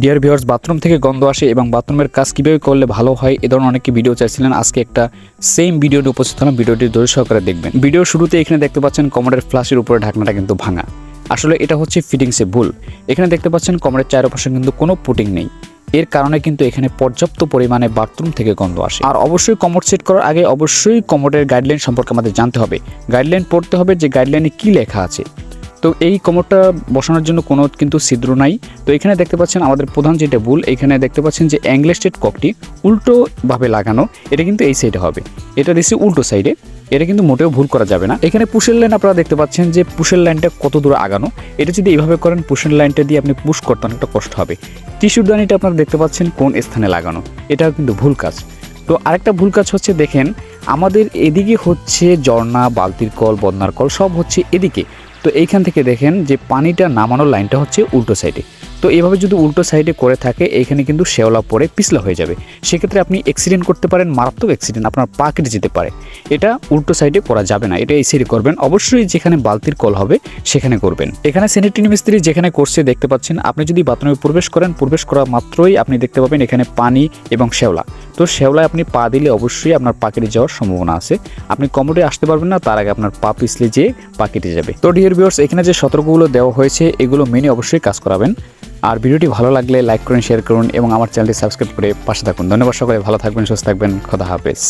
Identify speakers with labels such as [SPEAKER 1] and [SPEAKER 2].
[SPEAKER 1] Dear viewers bathroom থেকে গন্ধ আসে এবং বাথরুমের কাজ কীভাবে করলে ভালো হয়, এ ধরনের অনেকে ভিডিও চাইছিলেন। আজকে একটা সেম ভিডিওটি উপস্থিত হলাম। ভিডিওটি ধৈর্য সহকারে দেখবেন। ভিডিওর শুরুতে এখানে দেখতে পাচ্ছেন কমোডের ফ্লাশের উপরে ঢাকনাটা কিন্তু ভাঙা। আসলে এটা হচ্ছে ফিটিংসে ভুল। এখানে দেখতে পাচ্ছেন কমরের চারপাশে কিন্তু কোনো পুটিং নেই। এর কারণে কিন্তু এখানে পর্যাপ্ত পরিমাণে বাথরুম থেকে গন্ধ আসে। আর অবশ্যই কমোড সেট করার আগে অবশ্যই কমোডের গাইডলাইন সম্পর্কে আমাদের জানতে হবে। গাইডলাইন পড়তে হবে যে গাইডলাইনে কী লেখা আছে। তো এই কোমরটা বসানোর জন্য কোনো কিন্তু ছিদ্র নাই। তো এখানে দেখতে পাচ্ছেন আমাদের প্রধান যেটা ভুল, এখানে দেখতে পাচ্ছেন যে অ্যাংলে স্টেট ককটি উল্টোভাবে লাগানো, এটা কিন্তু এই সাইডে হবে। এটা দিচ্ছি উল্টো সাইডে এটা কিন্তু মোটেও ভুল করা যাবে না। এখানে পুশের লাইন আপনারা দেখতে পাচ্ছেন যে পুশের লাইনটা কত দূর আগানো, এটা যদি এইভাবে করেন পুশের লাইনটা দিয়ে আপনি পুশ করতে অনেকটা কষ্ট হবে। টিস্যুর দানিটা আপনারা দেখতে পাচ্ছেন কোন স্থানে লাগানো, এটাও কিন্তু ভুল কাজ। তো আরেকটা ভুল কাজ হচ্ছে দেখেন, আমাদের এদিকে হচ্ছে ঝর্ণা, বালতির কল বদনার কল, সব হচ্ছে এদিকে। তো এইখান থেকে দেখেন যে পানিটা নামানোর লাইনটা হচ্ছে উল্টো সাইডে। তো এভাবে যদি উল্টো সাইডে করে থাকে এইখানে কিন্তু শেওলা পরে পিছলা হয়ে যাবে। সেক্ষেত্রে আপনি অ্যাক্সিডেন্ট করতে পারেন, মারাত্মক অ্যাক্সিডেন্ট আপনার পা কেটে যেতে পারে। এটা উল্টো সাইডে করা যাবে না, এটা এই সাইডে করবেন। অবশ্যই যেখানে বালতির কল হবে, সেখানে করবেন। এখানে স্যানিটারি মিস্ত্রি যেখানে করছে দেখতে পাচ্ছেন, আপনি যদি বাথরুমে প্রবেশ করেন, প্রবেশ করা মাত্রই আপনি দেখতে পাবেন এখানে পানি এবং শেওলা। তো শেওলায় আপনি পা দিলে অবশ্যই আপনার পা কেটে যাওয়ার সম্ভাবনা আছে। আপনি কমোডে আসতে পারবেন না, তার আগে আপনার পা পিছলে যেয়ে পা কেটে যাবে। তো ডিয়ার ভিউয়ার্স এখানে যে সতর্কগুলো দেওয়া হয়েছে, এগুলো মেনে অবশ্যই কাজ করাবেন। আর ভিডিওটি ভালো লাগলে লাইক করুন শেয়ার করুন, এবং আমার চ্যানেলটি সাবস্ক্রাইব করে পাশে থাকুন। ধন্যবাদ সকলে, ভালো থাকবেন, সুস্থ থাকবেন, খোদা হাফেজ।